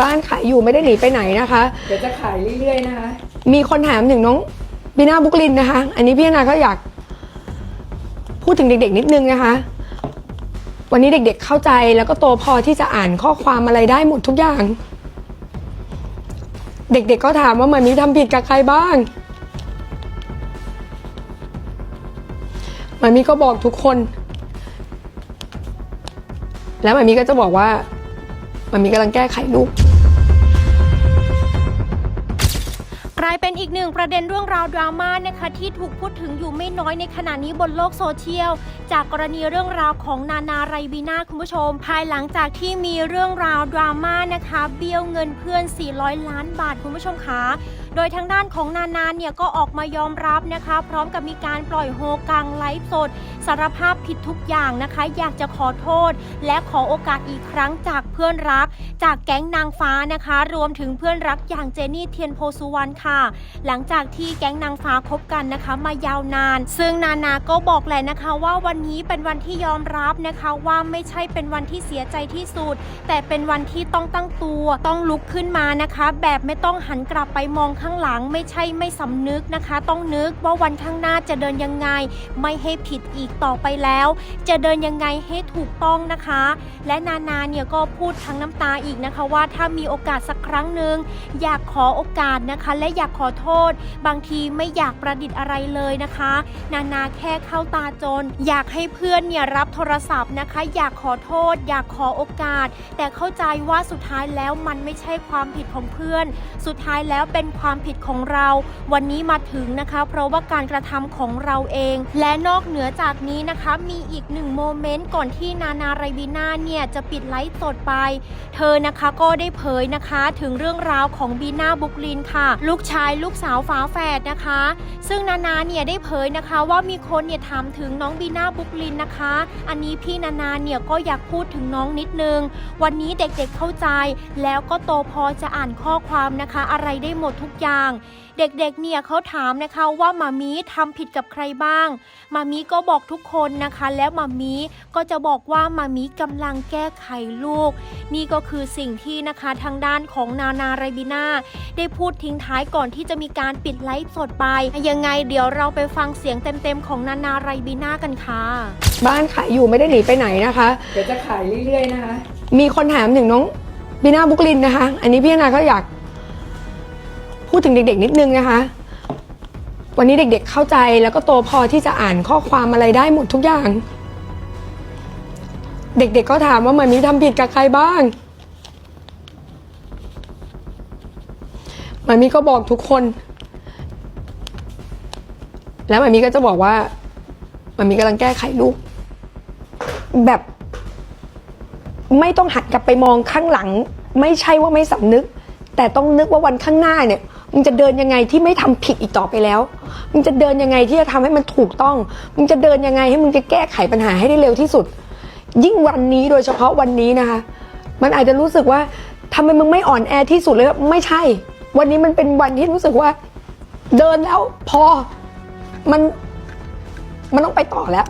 บ้านขายอยู่ไม่ได้หนีไปไหนนะคะ เดี๋ยวจะขายเรื่อยๆนะคะ มีคนถามถึงน้องบีนาบุกลินนะคะ อันนี้พี่นาก็อยาก พูดถึงเด็ก ๆ นิดนึงนะคะ วันนี้เด็ก ๆเข้าใจแล้วก็โตพอที่จะอ่านข้อความอะไรได้หมดทุกอย่าง เด็ก ๆ ก็ถามว่ามันมีทำผิดกับใครบ้างมันมีก็บอกทุกคน แล้วมันมีก็จะบอกว่า มันมีกำลังแก้ไขลูก กลายเป็นอีกหนึ่งประเด็นเรื่องราวดราม่านะคะ ที่ถูกพูดถึงอยู่ไม่น้อยในขณะนี้บนโลกโซเชียล จากกรณีเรื่องราวของนานาไรบีนาคุณผู้ชม ภายหลังจากที่มีเรื่องราวดราม่านะคะ เบี้ยวเงินเพื่อน 400 ล้านบาทคุณผู้ชมคะโดยทางด้านของนานาเนี่ยก็ออกมายอมรับนะคะ พร้อมกับมีการปล่อยโฮกังไลฟ์สด สารภาพผิดทุกอย่างนะคะ อยากจะขอโทษ และขอโอกาสอีกครั้งจากเพื่อนรัก จากแก๊งนางฟ้านะคะ รวมถึงเพื่อนรักอย่างเจนี่เทียนโพสุวรรณค่ะหลังจากที่แก๊งนางฟ้าคบกันนะคะ มายาวนาน ซึ่งนานาก็บอกแหละนะคะว่าวันนี้เป็นวันที่ยอมรับนะคะว่าไม่ใช่เป็นวันที่เสียใจที่สุด แต่เป็นวันที่ต้องตั้งตัว ต้องลุกขึ้นมานะคะ แบบไม่ต้องหันกลับไปมองข้างหลัง ไม่ใช่ไม่สำนึกนะคะ ต้องนึกว่าวันข้างหน้าจะเดินยังไง ไม่ให้ผิดอีกต่อไปแล้ว จะเดินยังไงให้ถูกต้องนะคะ และนานาเนี่ยก็พูดทั้งน้ำตาอีกนะคะว่าถ้ามีโอกาสสักครั้งหนึ่งอยากขอโอกาสนะคะและอยอยากขอโทษ บางทีไม่อยากประดิษฐ์อะไรเลยนะคะ นานาแค่เข้าตาจน อยากให้เพื่อนเนี่ยรับโทรศัพท์นะคะ อยากขอโทษ อยากขอโอกาส แต่เข้าใจว่าสุดท้ายแล้วมันไม่ใช่ความผิดของเพื่อน สุดท้ายแล้วเป็นความผิดของเรา วันนี้มาถึงนะคะ เพราะว่าการกระทำของเราเอง และนอกเหนือจากนี้นะคะมีอีกหนึ่งโมเมนต์ก่อนที่นานาไรบีนาเนี่ยจะปิดไลฟ์สดไป เธอนะคะก็ได้เผยนะคะถึงเรื่องราวของบีนาบุกลินค่ะ ลูกชายลูกสาวฝาแฝดนะคะ ซึ่งนานาเนี่ยได้เผยนะคะว่ามีคนเนี่ยถามถึงน้องบีนาบุกลินนะคะ อันนี้พี่นานาเนี่ยก็อยากพูดถึงน้องนิดนึง วันนี้เด็กๆเข้าใจ แล้วก็โตพอจะอ่านข้อความนะคะ อะไรได้หมดทุกอย่าง เด็กๆเนี่ยเขาถามนะคะว่ามามีทำผิดกับใครบ้าง มามีก็บอกทุกคนนะคะ แล้วมามีก็จะบอกว่ามามีกำลังแก้ไขลูก นี่ก็คือสิ่งที่นะคะทางด้านของนานาไรบิน่าได้พูดทิ้งท้ายก่อนที่จะมีการปิดไลฟ์สดไป ยังไงเดี๋ยวเราไปฟังเสียงเต็มๆ ของนานาไรบิน่ากันค่ะ บ้านขายอยู่ไม่ได้หนีไปไหนนะคะ เดี๋ยวจะขายเรื่อยๆนะคะ มีคนถามถึงน้องบีนาบุกลินนะคะ อันนี้พี่นาก็อยากพูดถึงเด็กๆนิดนึงนะคะ วันนี้เด็กๆเข้าใจแล้วก็โตพอที่จะอ่านข้อความอะไรได้หมดทุกอย่าง เด็กๆก็ถามว่ามันมีทำผิดกับใครบ้าง มันมีก็บอกทุกคน แล้วมันมีก็จะบอกว่ามันมีกำลังแก้ไขลูก แบบ ไม่ต้องหันกลับไปมองข้างหลัง ไม่ใช่ว่าไม่สำนึก แต่ต้องนึกว่าวันข้างหน้าเนี่ยมึงจะเดินยังไงที่ไม่ทำผิดอีกต่อไปแล้ว มึงจะเดินยังไงที่จะทำให้มันถูกต้อง มึงจะเดินยังไงให้มึงจะแก้ไขปัญหาให้ได้เร็วที่สุด ยิ่งวันนี้โดยเฉพาะวันนี้นะคะ มันอาจจะรู้สึกว่าทำไมมึงไม่อ่อนแอที่สุดเลยไม่ใช่ วันนี้มันเป็นวันที่รู้สึกว่า เดินแล้วพอมันมันต้องไปต่อแล้ว